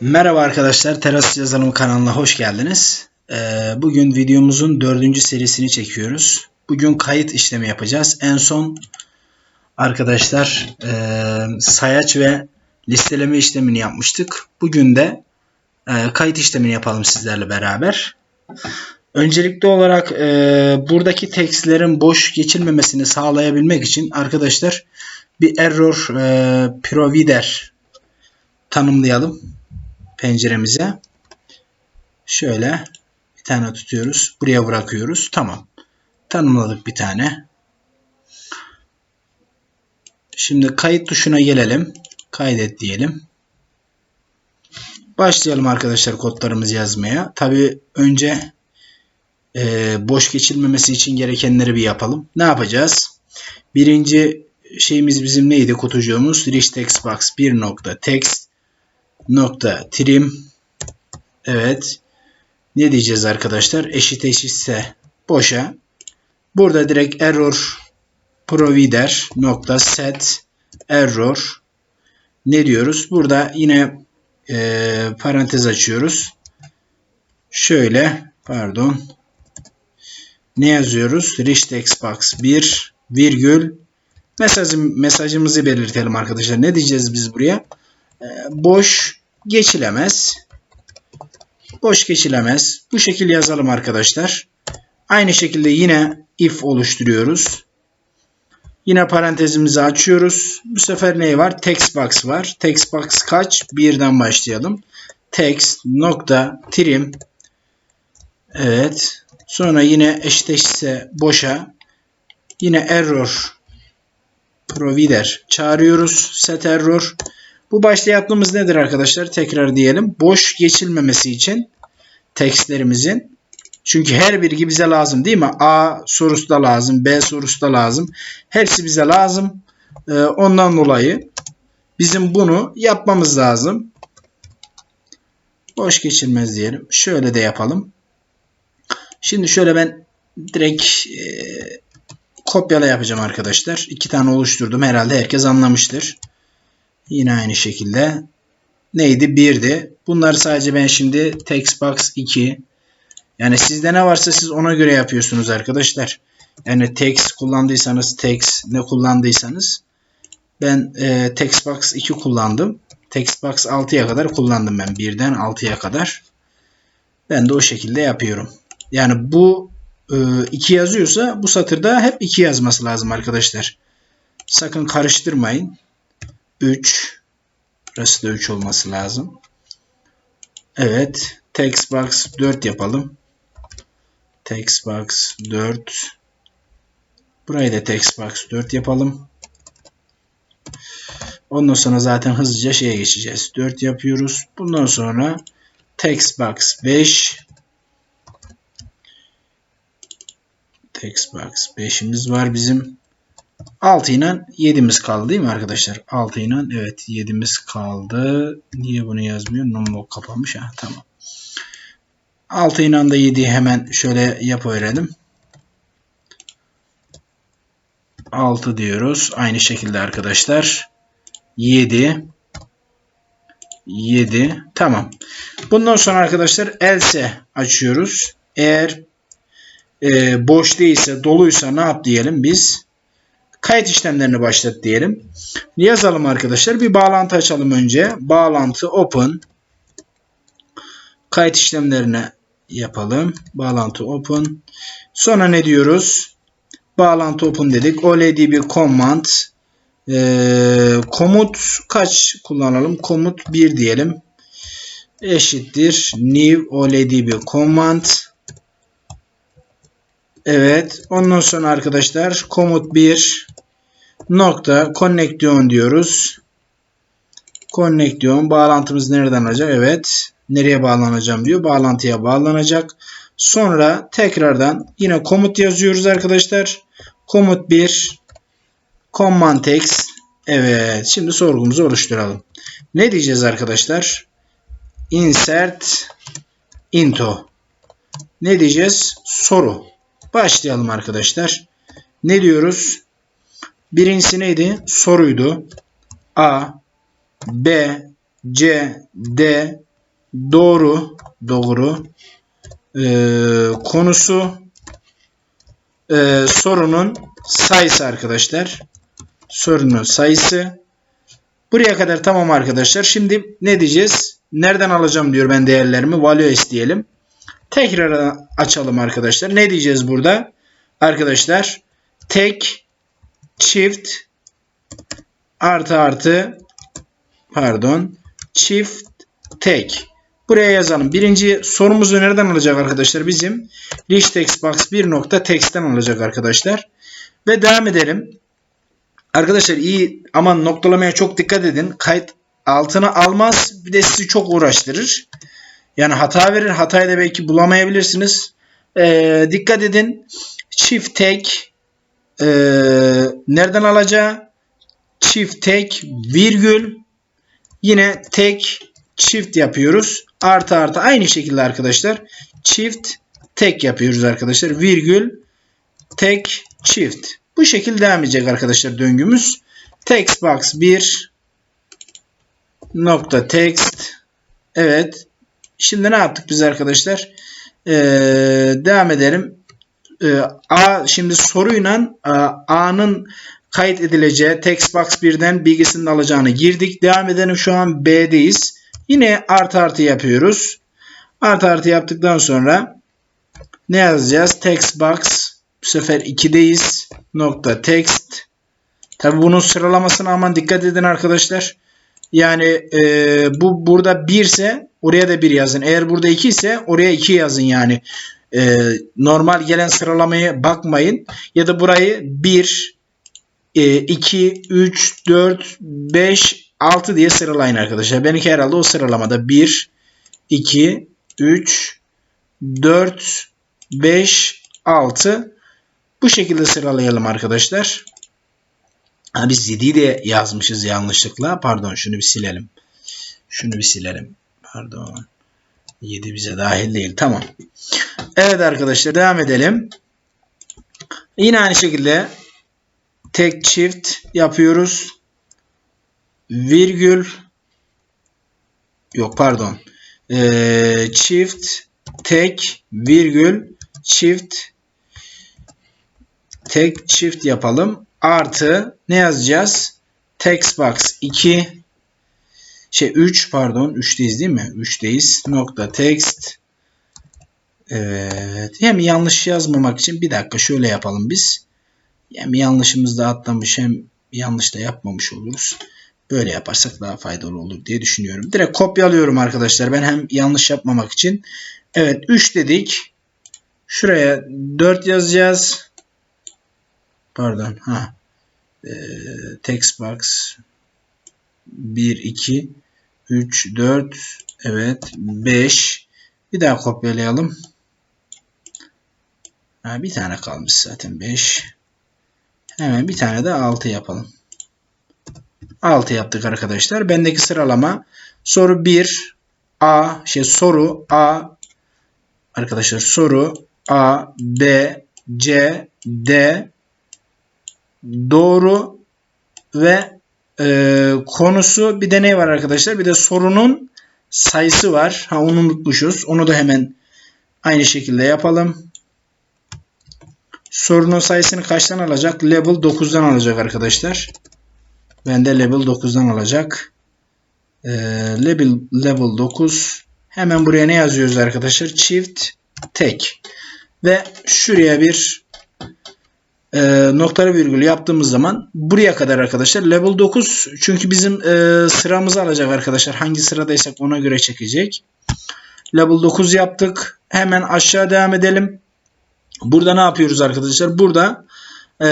Merhaba arkadaşlar, Teras Yazılım kanalına hoş geldiniz. Ee, bugün videomuzun dördüncü serisini çekiyoruz. Bugün kayıt işlemi yapacağız. En son arkadaşlar e, sayaç ve listeleme işlemini yapmıştık. Bugün de e, kayıt işlemini yapalım sizlerle beraber. Öncelikli olarak e, buradaki tekstlerin boş geçilmemesini sağlayabilmek için arkadaşlar bir error provider tanımlayalım penceremize. Şöyle bir tane tutuyoruz. Buraya bırakıyoruz. Tamam. Tanımladık bir tane. Şimdi kayıt tuşuna gelelim. Kaydet diyelim. Başlayalım arkadaşlar kodlarımızı yazmaya. Tabi önce e, boş geçilmemesi için gerekenleri bir yapalım. Ne yapacağız? Birinci şeyimiz bizim neydi kutucuğumuz? Rich text box 1.text nokta trim. Evet. Ne diyeceğiz arkadaşlar? Eşit eşitse boşa. Burada direkt error provider nokta set error. Ne diyoruz? Burada yine e, parantez açıyoruz. Şöyle pardon. Ne yazıyoruz? Rich text box 1 virgül. Mesajım, mesajımızı belirtelim arkadaşlar. Ne diyeceğiz biz buraya boş geçilemez. Boş geçilemez. Bu şekilde yazalım arkadaşlar. Aynı şekilde yine if oluşturuyoruz. Yine parantezimizi açıyoruz. Bu sefer ne var? Text box var. Text box kaç? Birden başlayalım. Text nokta trim Evet. Sonra yine eşit eşitse boşa yine error provider çağırıyoruz. Set error bu başta yaptığımız nedir arkadaşlar? Tekrar diyelim. Boş geçilmemesi için tekstlerimizin çünkü her biri bize lazım değil mi? A sorusu da lazım. B sorusu da lazım. Hepsi bize lazım. Ee, ondan dolayı bizim bunu yapmamız lazım. Boş geçilmez diyelim. Şöyle de yapalım. Şimdi şöyle ben direkt e, kopyala yapacağım arkadaşlar. İki tane oluşturdum. Herhalde herkes anlamıştır. Yine aynı şekilde. Neydi? 1'di. Bunları sadece ben şimdi textbox 2 yani sizde ne varsa siz ona göre yapıyorsunuz arkadaşlar. Yani text kullandıysanız text ne kullandıysanız ben e, textbox 2 kullandım. Textbox 6'ya kadar kullandım ben. 1'den 6'ya kadar. Ben de o şekilde yapıyorum. Yani bu 2 e, yazıyorsa bu satırda hep 2 yazması lazım arkadaşlar. Sakın karıştırmayın. 3 burası da 3 olması lazım. Evet. Textbox 4 yapalım. Textbox 4 Burayı da Textbox 4 yapalım. Ondan sonra zaten hızlıca şeye geçeceğiz. 4 yapıyoruz. Bundan sonra Textbox 5 Textbox 5'imiz var bizim. 6 ile 7'miz kaldı değil mi arkadaşlar? 6 ile evet 7'miz kaldı. Niye bunu yazmıyor? Numlog kapanmış. Ha, tamam. 6 ile de 7'yi hemen şöyle yapıverelim. 6 diyoruz. Aynı şekilde arkadaşlar. 7 7 tamam. Bundan sonra arkadaşlar else açıyoruz. Eğer e, boş değilse doluysa ne yap diyelim biz? Kayıt işlemlerini başlat diyelim. Yazalım arkadaşlar. Bir bağlantı açalım önce. Bağlantı open. Kayıt işlemlerini yapalım. Bağlantı open. Sonra ne diyoruz? Bağlantı open dedik. OLDB command. Ee, komut kaç kullanalım? Komut 1 diyelim. Eşittir. New OLDB command. Evet. Ondan sonra arkadaşlar komut 1 nokta connection diyoruz. Connection bağlantımız nereden olacak? Evet. Nereye bağlanacağım diyor. Bağlantıya bağlanacak. Sonra tekrardan yine komut yazıyoruz arkadaşlar. Komut 1 command text Evet. Şimdi sorgumuzu oluşturalım. Ne diyeceğiz arkadaşlar? Insert into. Ne diyeceğiz? Soru. Başlayalım arkadaşlar. Ne diyoruz? Birincisi neydi? Soruydu. A, B, C, D, doğru doğru Ee, konusu e, sorunun sayısı arkadaşlar. Sorunun sayısı. Buraya kadar tamam arkadaşlar. Şimdi ne diyeceğiz? Nereden alacağım diyor ben değerlerimi. Values diyelim. Tekrar açalım arkadaşlar. Ne diyeceğiz burada? Arkadaşlar tek çift artı artı pardon çift tek. Buraya yazalım. Birinci sorumuzu nereden alacak arkadaşlar? Bizim rich text box 1 nokta text'ten alacak arkadaşlar. Ve devam edelim. Arkadaşlar iyi aman noktalamaya çok dikkat edin. Kayıt altına almaz bir de sizi çok uğraştırır. Yani hata verir. Hatayı da belki bulamayabilirsiniz. Ee, dikkat edin. Çift tek ee, nereden alacağı? Çift tek virgül yine tek çift yapıyoruz. Artı artı aynı şekilde arkadaşlar. Çift tek yapıyoruz arkadaşlar. Virgül tek çift. Bu şekilde devam edecek arkadaşlar döngümüz. Text box 1 nokta text evet şimdi ne yaptık biz arkadaşlar? Ee, devam edelim. Ee, A şimdi soruyla A'nın kayıt edileceği text box 1'den bilgisinin alacağını girdik. Devam edelim. Şu an B'deyiz. Yine artı artı yapıyoruz. Artı artı yaptıktan sonra ne yazacağız? Text box bu sefer 2'deyiz nokta text. Tabi bunun sıralamasına aman dikkat edin arkadaşlar. Yani e, bu burada 1 ise oraya da 1 yazın. Eğer burada 2 ise oraya 2 yazın yani. E, normal gelen sıralamaya bakmayın. Ya da burayı 1, e, 2, 3, 4, 5, 6 diye sıralayın arkadaşlar. Benimki herhalde o sıralamada 1, 2, 3, 4, 5, 6 bu şekilde sıralayalım arkadaşlar. Ha, biz 7'yi de yazmışız yanlışlıkla. Pardon şunu bir silelim. Şunu bir silelim. Pardon. 7 bize dahil değil. Tamam. Evet arkadaşlar devam edelim. Yine aynı şekilde tek çift yapıyoruz. Virgül yok pardon. Ee, çift tek virgül çift tek çift yapalım artı ne yazacağız? Text box 2 şey 3 pardon 3'teyiz değil mi? 3'teyiz. Nokta text Evet. Hem yanlış yazmamak için bir dakika şöyle yapalım biz. Hem yanlışımız da atlamış hem yanlış da yapmamış oluruz. Böyle yaparsak daha faydalı olur diye düşünüyorum. Direkt kopyalıyorum arkadaşlar. Ben hem yanlış yapmamak için. Evet 3 dedik. Şuraya 4 yazacağız. Pardon. Ha. Ee, text box 1, 2, 3, 4, evet 5. Bir daha kopyalayalım. Ha, bir tane kalmış zaten 5. Hemen bir tane de 6 yapalım. 6 yaptık arkadaşlar. Bendeki sıralama soru 1 A şey soru A arkadaşlar soru A B C D doğru ve e, konusu bir de ne var arkadaşlar? Bir de sorunun sayısı var. Ha onu unutmuşuz. Onu da hemen aynı şekilde yapalım. Sorunun sayısını kaçtan alacak? Level 9'dan alacak arkadaşlar. Ben de level 9'dan alacak. Ee, level level 9. Hemen buraya ne yazıyoruz arkadaşlar? Çift tek. Ve şuraya bir e, noktalı virgül yaptığımız zaman buraya kadar arkadaşlar level 9 çünkü bizim e, sıramızı alacak arkadaşlar. Hangi sıradaysak ona göre çekecek. Level 9 yaptık. Hemen aşağı devam edelim. Burada ne yapıyoruz arkadaşlar? Burada e,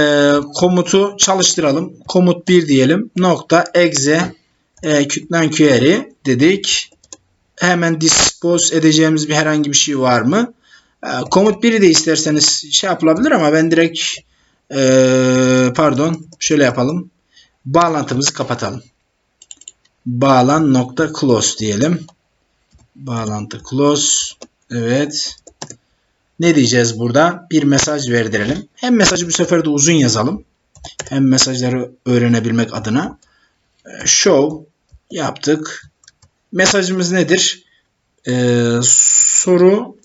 komutu çalıştıralım. Komut 1 diyelim. Nokta exe e, kütlen query dedik. Hemen dispose edeceğimiz bir herhangi bir şey var mı? E, komut 1'i de isterseniz şey yapılabilir ama ben direkt ee, pardon şöyle yapalım. Bağlantımızı kapatalım. Bağlan nokta close diyelim. Bağlantı close. Evet. Ne diyeceğiz burada? Bir mesaj verdirelim. Hem mesajı bu sefer de uzun yazalım. Hem mesajları öğrenebilmek adına. Show yaptık. Mesajımız nedir? Ee, soru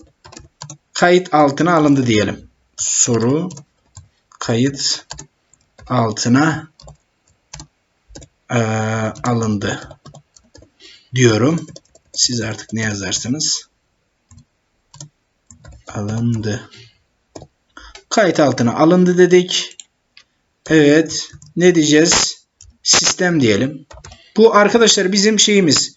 kayıt altına alındı diyelim. Soru kayıt altına e, alındı diyorum. Siz artık ne yazarsanız alındı. Kayıt altına alındı dedik. Evet. Ne diyeceğiz? Sistem diyelim. Bu arkadaşlar bizim şeyimiz.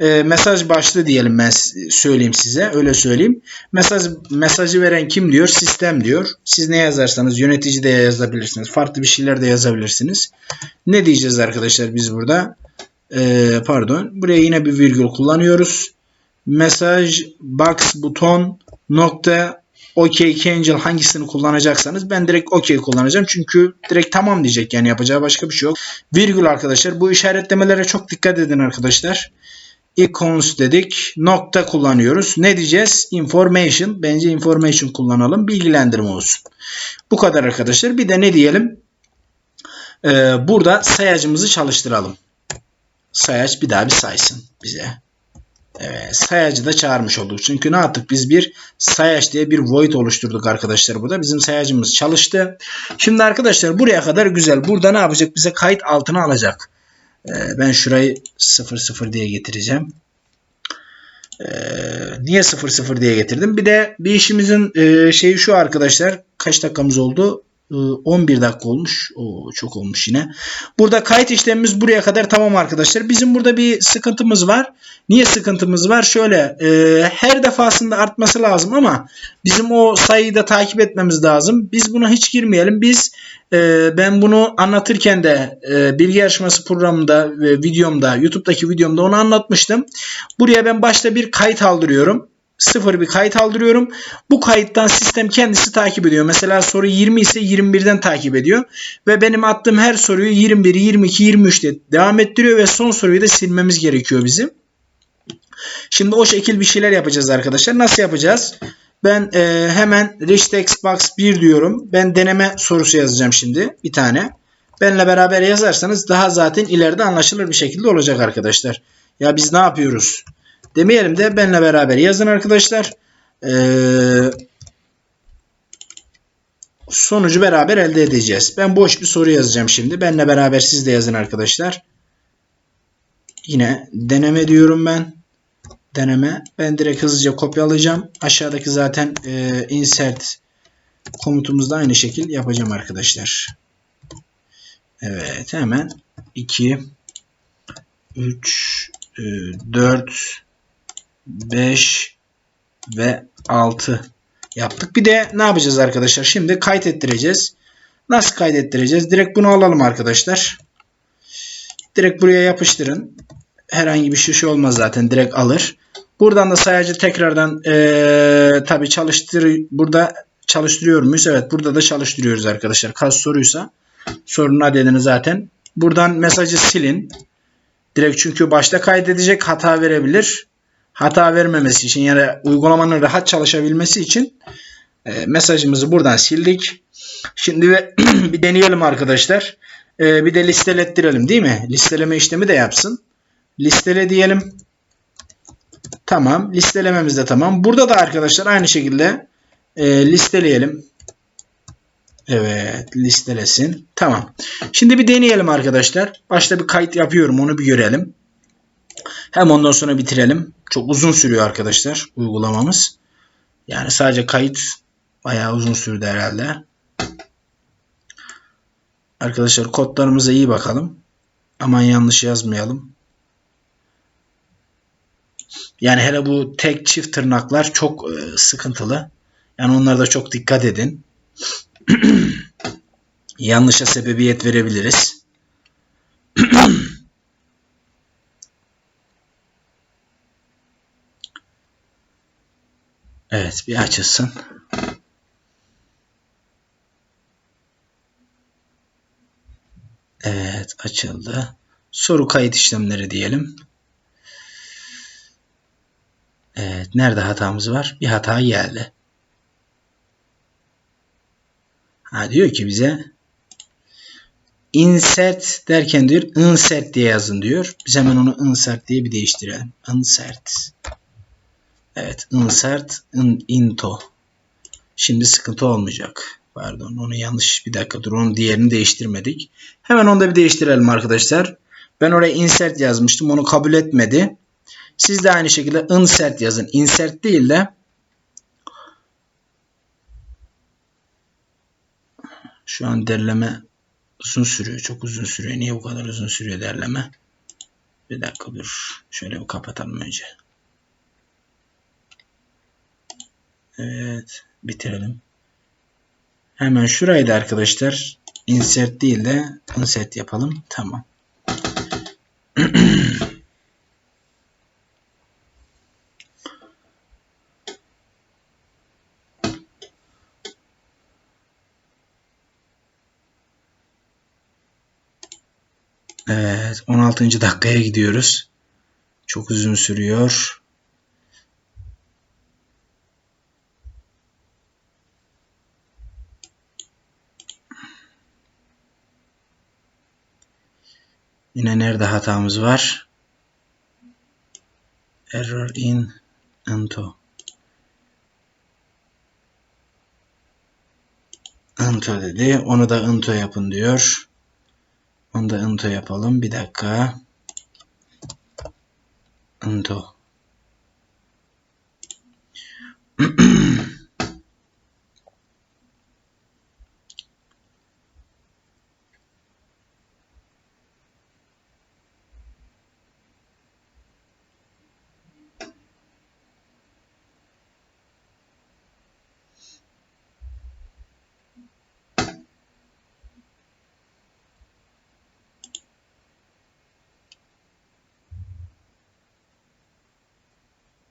E, mesaj başlığı diyelim ben söyleyeyim size. Öyle söyleyeyim. Mesaj mesajı veren kim diyor? Sistem diyor. Siz ne yazarsanız yönetici de yazabilirsiniz. Farklı bir şeyler de yazabilirsiniz. Ne diyeceğiz arkadaşlar biz burada? E, pardon. Buraya yine bir virgül kullanıyoruz. Mesaj box buton nokta OK Angel hangisini kullanacaksanız ben direkt OK kullanacağım. Çünkü direkt tamam diyecek yani yapacağı başka bir şey yok. Virgül arkadaşlar bu işaretlemelere çok dikkat edin arkadaşlar. Icons dedik. Nokta kullanıyoruz. Ne diyeceğiz? Information. Bence information kullanalım. Bilgilendirme olsun. Bu kadar arkadaşlar. Bir de ne diyelim? Ee, burada sayacımızı çalıştıralım. Sayaç bir daha bir saysın bize. Evet, sayacı da çağırmış olduk. Çünkü ne yaptık? Biz bir sayaç diye bir void oluşturduk arkadaşlar burada. Bizim sayacımız çalıştı. Şimdi arkadaşlar buraya kadar güzel. Burada ne yapacak? Bize kayıt altına alacak. Ee, ben şurayı 00 diye getireceğim. Ee, niye 00 diye getirdim? Bir de bir işimizin e, şeyi şu arkadaşlar. Kaç dakikamız oldu? 11 ee, dakika olmuş. Oo, çok olmuş yine. Burada kayıt işlemimiz buraya kadar tamam arkadaşlar. Bizim burada bir sıkıntımız var. Niye sıkıntımız var? Şöyle e, her defasında artması lazım ama bizim o sayıyı da takip etmemiz lazım. Biz buna hiç girmeyelim. Biz e, ben bunu anlatırken de e, bilgi yarışması programında ve videomda YouTube'daki videomda onu anlatmıştım. Buraya ben başta bir kayıt aldırıyorum sıfır bir kayıt aldırıyorum. Bu kayıttan sistem kendisi takip ediyor. Mesela soru 20 ise 21'den takip ediyor. Ve benim attığım her soruyu 21, 22, 23 diye devam ettiriyor ve son soruyu da silmemiz gerekiyor bizim. Şimdi o şekil bir şeyler yapacağız arkadaşlar. Nasıl yapacağız? Ben e, hemen Richtext Box 1 diyorum. Ben deneme sorusu yazacağım şimdi. Bir tane. Benle beraber yazarsanız daha zaten ileride anlaşılır bir şekilde olacak arkadaşlar. Ya biz ne yapıyoruz? Demeyelim de benle beraber yazın arkadaşlar. Ee, sonucu beraber elde edeceğiz. Ben boş bir soru yazacağım şimdi. Benle beraber siz de yazın arkadaşlar. Yine deneme diyorum ben. Deneme. Ben direkt hızlıca kopyalayacağım. Aşağıdaki zaten e, insert komutumuzda aynı şekil yapacağım arkadaşlar. Evet hemen 2 3 4 5 ve 6 yaptık. Bir de ne yapacağız arkadaşlar? Şimdi kaydettireceğiz. Nasıl kaydettireceğiz? Direkt bunu alalım arkadaşlar. Direkt buraya yapıştırın. Herhangi bir şey, şey olmaz zaten. Direkt alır. Buradan da sayacı tekrardan ee, tabi çalıştır burada çalıştırıyor muyuz? Evet burada da çalıştırıyoruz arkadaşlar. Kaç soruysa sorunun adedini zaten. Buradan mesajı silin. Direkt çünkü başta kaydedecek hata verebilir hata vermemesi için yani uygulamanın rahat çalışabilmesi için e, mesajımızı buradan sildik. Şimdi bir deneyelim arkadaşlar. E, bir de listelettirelim değil mi? Listeleme işlemi de yapsın. Listele diyelim. Tamam. Listelememiz de tamam. Burada da arkadaşlar aynı şekilde e, listeleyelim. Evet listelesin. Tamam. Şimdi bir deneyelim arkadaşlar. Başta bir kayıt yapıyorum onu bir görelim. Hem ondan sonra bitirelim. Çok uzun sürüyor arkadaşlar uygulamamız. Yani sadece kayıt bayağı uzun sürdü herhalde. Arkadaşlar kodlarımıza iyi bakalım. Aman yanlış yazmayalım. Yani hele bu tek çift tırnaklar çok e, sıkıntılı. Yani onlarda çok dikkat edin. Yanlışa sebebiyet verebiliriz. Evet bir açılsın. Evet açıldı. Soru kayıt işlemleri diyelim. Evet nerede hatamız var? Bir hata geldi. Ha diyor ki bize insert derken diyor insert diye yazın diyor. Biz hemen onu insert diye bir değiştirelim. Insert. Evet. Insert in, into. Şimdi sıkıntı olmayacak. Pardon onu yanlış bir dakika dur onun diğerini değiştirmedik. Hemen onu da bir değiştirelim arkadaşlar. Ben oraya insert yazmıştım. Onu kabul etmedi. Siz de aynı şekilde insert yazın. Insert değil de şu an derleme uzun sürüyor. Çok uzun sürüyor. Niye bu kadar uzun sürüyor derleme? Bir dakika dur. Şöyle bir kapatalım önce. Evet. Bitirelim. Hemen şurayı da arkadaşlar insert değil de insert yapalım. Tamam. Evet, 16. dakikaya gidiyoruz. Çok uzun sürüyor. Yine nerede hatamız var? Error in into. Into dedi. Onu da into yapın diyor. Onu da into yapalım. Bir dakika. Into.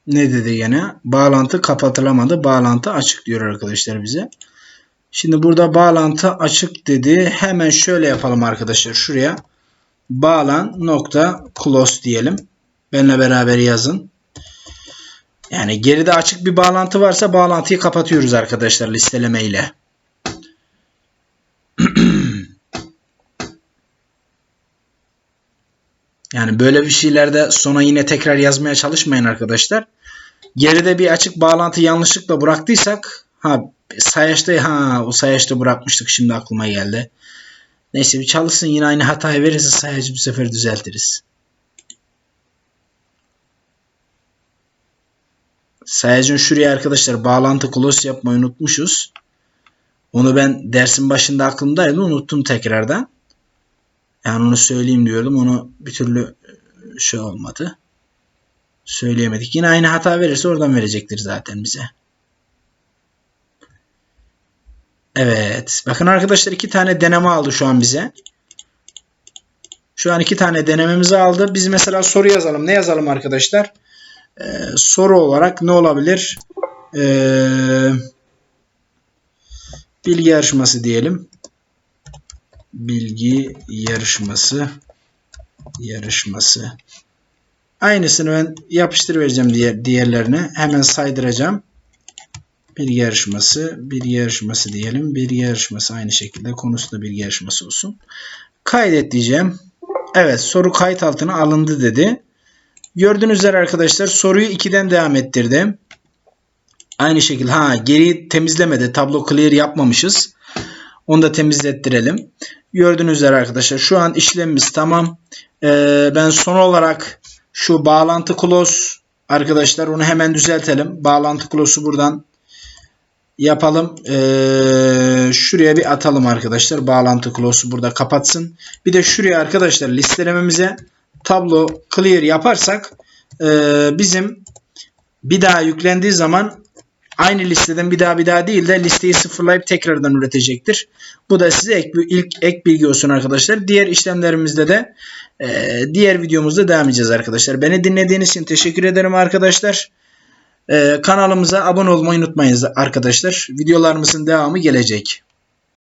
Ne dedi gene? Bağlantı kapatılamadı. Bağlantı açık diyor arkadaşlar bize. Şimdi burada bağlantı açık dedi. Hemen şöyle yapalım arkadaşlar. Şuraya bağlan nokta close diyelim. Benle beraber yazın. Yani geride açık bir bağlantı varsa bağlantıyı kapatıyoruz arkadaşlar listeleme ile. Yani böyle bir şeylerde sona yine tekrar yazmaya çalışmayın arkadaşlar. Geride bir açık bağlantı yanlışlıkla bıraktıysak ha sayaçta ha o sayaçta bırakmıştık şimdi aklıma geldi. Neyse bir çalışsın yine aynı hatayı verirse sayacı bu sefer düzeltiriz. Sayacın şuraya arkadaşlar bağlantı close yapmayı unutmuşuz. Onu ben dersin başında aklımdaydı unuttum tekrardan. Yani onu söyleyeyim diyordum. Onu bir türlü şey olmadı. Söyleyemedik. Yine aynı hata verirse oradan verecektir zaten bize. Evet. Bakın arkadaşlar iki tane deneme aldı şu an bize. Şu an iki tane denememizi aldı. Biz mesela soru yazalım. Ne yazalım arkadaşlar? Ee, soru olarak ne olabilir? Ee, bilgi yarışması diyelim. Bilgi yarışması yarışması Aynısını ben yapıştır vereceğim diğer, diğerlerine. Hemen saydıracağım. Bir yarışması, bir yarışması diyelim. Bir yarışması aynı şekilde konusu bir yarışması olsun. Kaydet diyeceğim. Evet soru kayıt altına alındı dedi. Gördüğünüz üzere arkadaşlar soruyu 2'den devam ettirdim. Aynı şekilde ha geri temizlemedi. Tablo clear yapmamışız. Onu da temizlettirelim. Gördüğünüz üzere arkadaşlar şu an işlemimiz tamam. Ee, ben son olarak şu bağlantı close arkadaşlar onu hemen düzeltelim. Bağlantı close'u buradan yapalım. Ee, şuraya bir atalım arkadaşlar. Bağlantı close'u burada kapatsın. Bir de şuraya arkadaşlar listelememize tablo clear yaparsak e, bizim bir daha yüklendiği zaman aynı listeden bir daha bir daha değil de listeyi sıfırlayıp tekrardan üretecektir. Bu da size ek, ilk ek bilgi olsun arkadaşlar. Diğer işlemlerimizde de e, diğer videomuzda devam edeceğiz arkadaşlar. Beni dinlediğiniz için teşekkür ederim arkadaşlar. E, kanalımıza abone olmayı unutmayın arkadaşlar. Videolarımızın devamı gelecek.